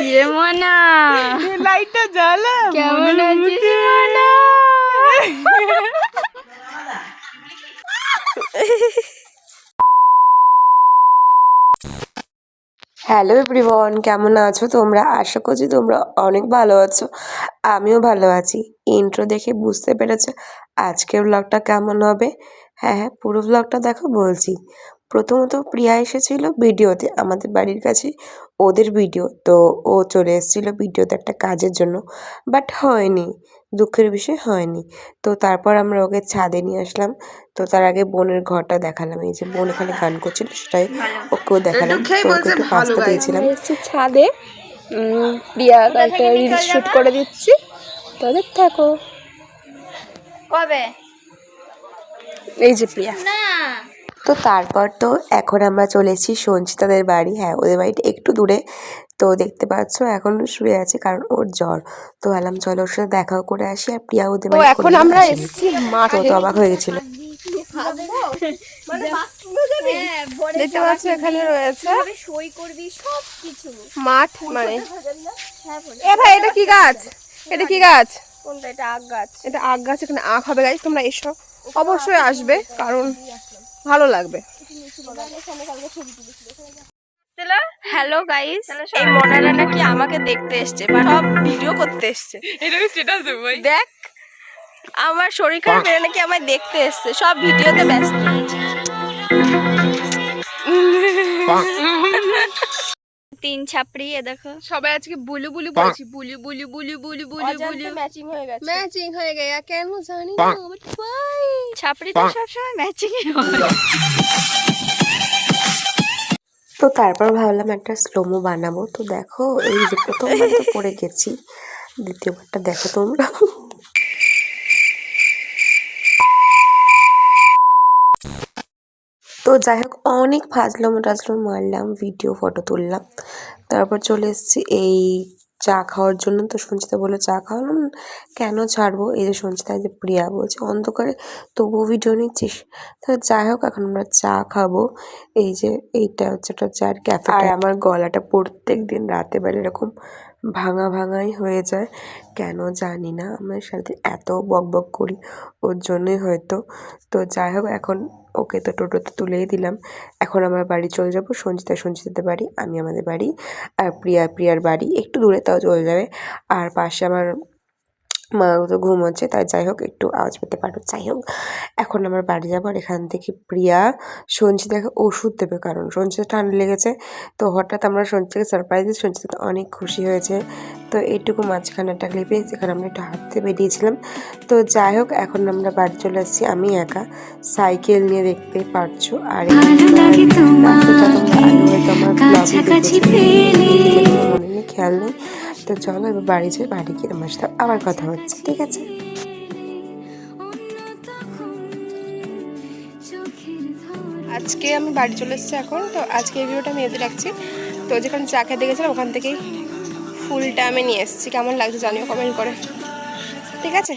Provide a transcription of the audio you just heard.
কিরে মনা। লাইটটা জ্বালা কেমন আছিস মনা? হ্যালো এভরিওয়ান কেমন আছো তোমরা? আশা করছি তোমরা অনেক ভালো আছো। আমিও ভালো আছি। ইন্ট্রো দেখে বুঝতে পেরেছ আজকের ব্লগটা কেমন হবে? হ্যাঁ হ্যাঁ পুরো ব্লগটা দেখো বলছি। প্রথমত প্রিয়া এসেছিল ভিডিওতে আমাদের বাড়ির কাছে ওদের ভিডিও। তো ও চলে এসেছিল ভিডিওতে একটা কাজের জন্য। বাট হয়নি দুঃখের বিষয় হয়নি। তো তারপর আমরা ওকে ছাদে নিয়ে আসলাম। তো তার আগে বোনের ঘরটা দেখালাম। এই যে বোন এখানে গান করছিল সেটাই ওকেও দেখালাম। তো ওকে একটু পাস্তা দিয়েছিলাম। ছাদে। প্রিয়া একটা রিলস শুট করে দিচ্ছি। তাদের থাকো। কবে? এই যে প্রিয়া। না। তো তারপর তো এখন আমরা চলে এসেছি সঞ্চিতাদের বাড়ি। হ্যাঁ ওদের বাড়িটা একটু দূরে। তো দেখতে পাচ্ছ এখন শুয়ে আছে কারণ ওর জ্বর। তো এলাম চলো ওর সাথে দেখাও করে আসি আর প্রিয়া ওদের বাড়ি এখন আমরা এসেছি মাঠে। তো অবাক হয়ে গেছিল। দেখতে পাচ্ছ এখানে রয়েছে সই করবি সব কিছু মাঠ মানে। হ্যাঁ এ ভাই এটা কি গাছ? এটা কি গাছ? কোনটা? এটা আগ গাছ। এটা আখ গাছ এখানে আখ হবে। গাছ তোমরা এসো। অবশ্যই আসবে কারণ ভালো লাগবে। হ্যালো গাইস এই মনারা নাকি আমাকে দেখতে এসছে বা সব ভিডিও করতে এসছে। দেখ আমার শরীর খারাপ এটা নাকি আমায় দেখতে এসছে সব ভিডিওতে ব্যস্ত। তিন ছাপড়ি এ দেখো। সবাই আজকে বুলু বুলু বলছি blue blue blue blue blue blue. Matching হয়ে গেছে। ম্যাচিং হয়ে গেয়া কেন জানি না but why? ছাপড়ি তো সবসময় ম্যাচিং হয়। তো তারপর ভাবলাম একটা স্লোমো বানাবো। তো দেখো এই যে প্রথমবার তো পড়ে গেছি দ্বিতীয়বারটা দেখো তোমরা। তো যাই হোক অনেক ফাজলাম টাজলাম মারলাম ভিডিও ফটো তুললাম। তারপর চলে এসেছি এই চা খাওয়ার জন্য। তো সঞ্চিতা বলে চা খাওয়ালাম? কেন ছাড়বো? এই যে সঞ্চিতা যে প্রিয়া বলছে অন্ধকারে তবুও ভিডিও নিচ্ছিস? তো যাই হোক এখন আমরা চা খাব। এই যে এইটা হচ্ছে একটা চার ক্যাফে আর আমার গলাটা প্রত্যেক দিন রাতে বেলা এরকম ভাঙা ভাঙাই হয়ে যায়। কেন জানি না আমার সাথে এত বক বক করি ওর জন্যই হয়তো। তো যাই হোক এখন ওকে তো টোটোতে তুলেই দিলাম। এখন আমার বাড়ি চলে যাব। সঞ্জিতা সঞ্জিতাদের বাড়ি, আমি আমাদের বাড়ি। আর প্রিয়া, প্রিয়ার বাড়ি। একটু দূরে তাও চলে যাবে। আর পাশে আমার মা তো ঘুমোচ্ছে তাই যাই হোক একটু আওয়াজ পেতে পারো। যাই হোক এখন আমার বাড়ি যাব আর এখান থেকে প্রিয়া সঞ্চিতাকে ওষুধ দেবে কারণ সঞ্চিতা ঠান্ডা লেগেছে। তো হঠাৎ আমরা সঞ্চিতাকে সারপ্রাইজ দিই সঞ্চিতা অনেক খুশি হয়েছে। তো এইটুকু মাঝখানে একটা ক্লিপে যেখানে আমরা একটু হাঁটতে বেরিয়েছিলাম। তো যাই হোক এখন আমরা বাড়ি চলে আসছি আমি একা। সাইকেল নিয়ে দেখতে পারছ আর খেয়াল নেই। তো চলো এবার বাড়ি যাই, বাড়ি গিয়ে আমার সাথে আবার কথা হচ্ছে, ঠিক আছে? আজকে আমি বাড়ি চলে এসেছি এখন, তো আজকে এই ভিডিওটা আমি এতে রাখছি। তো যেখানে চা খেতে গেছিলাম, ওখান থেকেই ফুলটা আমি নিয়ে এসেছি। কেমন লাগছে জানিও কমেন্ট করে। ঠিক আছে।